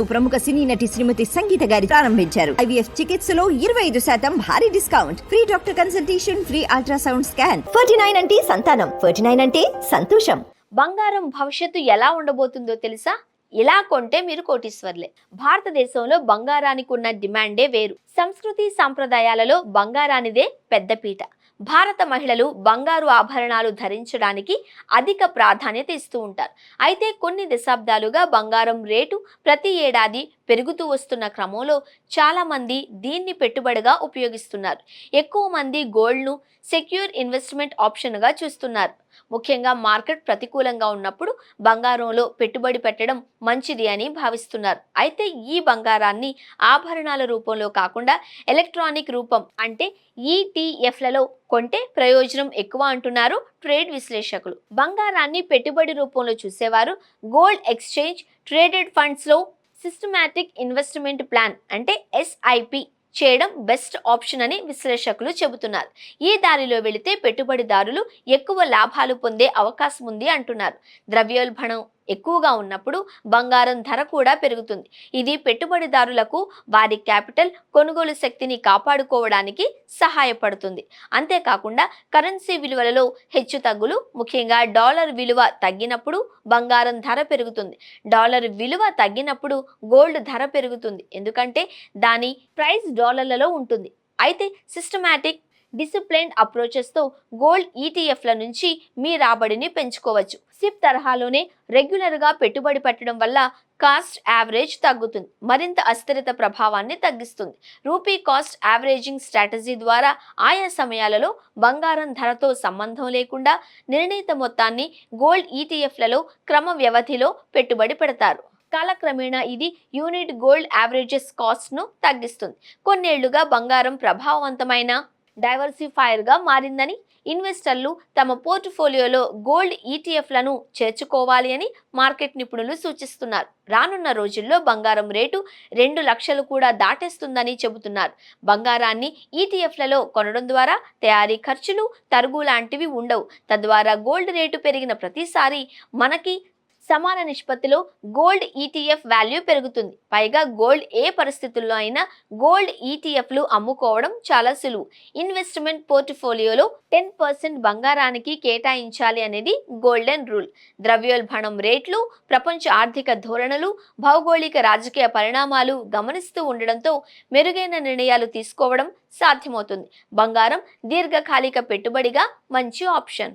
ప్రముఖ సినీ నటి శ్రీమతి సంగీత గారి ప్రారంభించారు. ఐవీఎఫ్ చికిత్సలో ఇరవై ఐదు శాతం భారీ discount. Free doctor consultation free ultrasound scan. Forty nine అంటే సంతానం. ఫోర్టీ నైన్ అంటే సంతోషం. బంగారం భవిష్యత్తు ఎలా ఉండబోతుందో తెలుసా? ఇలా కొంటే మీరు కోటీశ్వర్లే. భారతదేశంలో బంగారానికి ఉన్న డిమాండే వేరు. సంస్కృతి సాంప్రదాయాలలో బంగారానిదే పెద్దపీట భారత మహిళలు బంగారు ఆభరణాలు ధరించడానికి అధిక ప్రాధాన్యత ఇస్తూ ఉంటారు. అయితే కొన్ని దశాబ్దాలుగా బంగారం రేటు ప్రతి ఏడాది పెరుగుతూ వస్తున్న క్రమంలో చాలా మంది దీన్ని పెట్టుబడిగా ఉపయోగిస్తున్నారు. ఎక్కువ మంది గోల్డ్ను సెక్యూర్ ఇన్వెస్ట్మెంట్ ఆప్షన్గా చూస్తున్నారు. ముఖ్యంగా మార్కెట్ ప్రతికూలంగా ఉన్నప్పుడు బంగారంలో పెట్టుబడి పెట్టడం మంచిది అని భావిస్తున్నారు. అయితే ఈ బంగారాన్ని ఆభరణాల రూపంలో కాకుండా ఎలక్ట్రానిక్ రూపం అంటే ఈటీఎఫ్లలో కొంటే ప్రయోజనం ఎక్కువ అంటున్నారు ట్రేడ్ విశ్లేషకులు. బంగారాన్ని పెట్టుబడి రూపంలో చూసేవారు గోల్డ్ ఎక్స్చేంజ్ ట్రేడెడ్ ఫండ్స్లో సిస్టమాటిక్ ఇన్వెస్ట్మెంట్ ప్లాన్ అంటే ఎస్ఐపి చేయడం బెస్ట్ ఆప్షన్ అని విశ్లేషకులు చెబుతున్నారు. ఈ దారిలో వెళితే పెట్టుబడిదారులు ఎక్కువ లాభాలు పొందే అవకాశం ఉంది అంటున్నారు. ద్రవ్యోల్బణం ఎక్కువగా ఉన్నప్పుడు బంగారం ధర కూడా పెరుగుతుంది. ఇది పెట్టుబడిదారులకు వారి క్యాపిటల్ కొనుగోలు శక్తిని కాపాడుకోవడానికి సహాయపడుతుంది. అంతేకాకుండా కరెన్సీ విలువలలో హెచ్చు తగ్గులు ముఖ్యంగా డాలర్ విలువ తగ్గినప్పుడు బంగారం ధర పెరుగుతుంది. డాలర్ విలువ తగ్గినప్పుడు గోల్డ్ ధర పెరుగుతుంది. ఎందుకంటే దాని ప్రైస్ డాలర్లలో ఉంటుంది. అయితే సిస్టమాటిక్ డిసిప్లైన్ అప్రోచెస్తో గోల్డ్ ఈటీఎఫ్ల నుంచి మీ రాబడిని పెంచుకోవచ్చు. సిప్ తరహాలోనే రెగ్యులర్గా పెట్టుబడి పెట్టడం వల్ల కాస్ట్ యావరేజ్ తగ్గుతుంది. మరింత అస్థిరత ప్రభావాన్ని తగ్గిస్తుంది. రూపీ కాస్ట్ యావరేజింగ్ స్ట్రాటజీ ద్వారా ఆయా సమయాలలో బంగారం ధరతో సంబంధం లేకుండా నిర్ణీత మొత్తాన్ని గోల్డ్ ఈటీఎఫ్లలో క్రమ వ్యవధిలో పెట్టుబడి పెడతారు. కాలక్రమేణా ఇది యూనిట్ గోల్డ్ యావరేజెస్ కాస్ట్ను తగ్గిస్తుంది. కొన్నేళ్ళుగా బంగారం ప్రభావవంతమైన డైవర్సిఫైర్గా మారిందని ఇన్వెస్టర్లు తమ పోర్ట్ఫోలియోలో గోల్డ్ ఈటీఎఫ్లను చేర్చుకోవాలి అని మార్కెట్ నిపుణులు సూచిస్తున్నారు. రానున్న రోజుల్లో బంగారం రేటు రెండు లక్షలు కూడా దాటేస్తుందని చెబుతున్నారు. బంగారాన్ని ఈటీఎఫ్లలో కొనడం ద్వారా తయారీ ఖర్చులు తరుగు లాంటివి ఉండవు. తద్వారా గోల్డ్ రేటు పెరిగిన ప్రతిసారి మనకి సమాన నిష్పత్తిలో గోల్డ్ ఈటీఎఫ్ వాల్యూ పెరుగుతుంది. పైగా గోల్డ్ ఏ పరిస్థితుల్లో అయినా గోల్డ్ ఈటీఎఫ్లు అమ్ముకోవడం చాలా సులువు. ఇన్వెస్ట్మెంట్ పోర్ట్ఫోలియోలో టెన్ పర్సెంట్ బంగారానికి కేటాయించాలి అనేది గోల్డెన్ రూల్. ద్రవ్యోల్బణం రేట్లు ప్రపంచ ఆర్థిక ధోరణులు భౌగోళిక రాజకీయ పరిణామాలు గమనిస్తూ ఉండడంతో మెరుగైన నిర్ణయాలు తీసుకోవడం సాధ్యమవుతుంది. బంగారం దీర్ఘకాలిక పెట్టుబడిగా మంచి ఆప్షన్.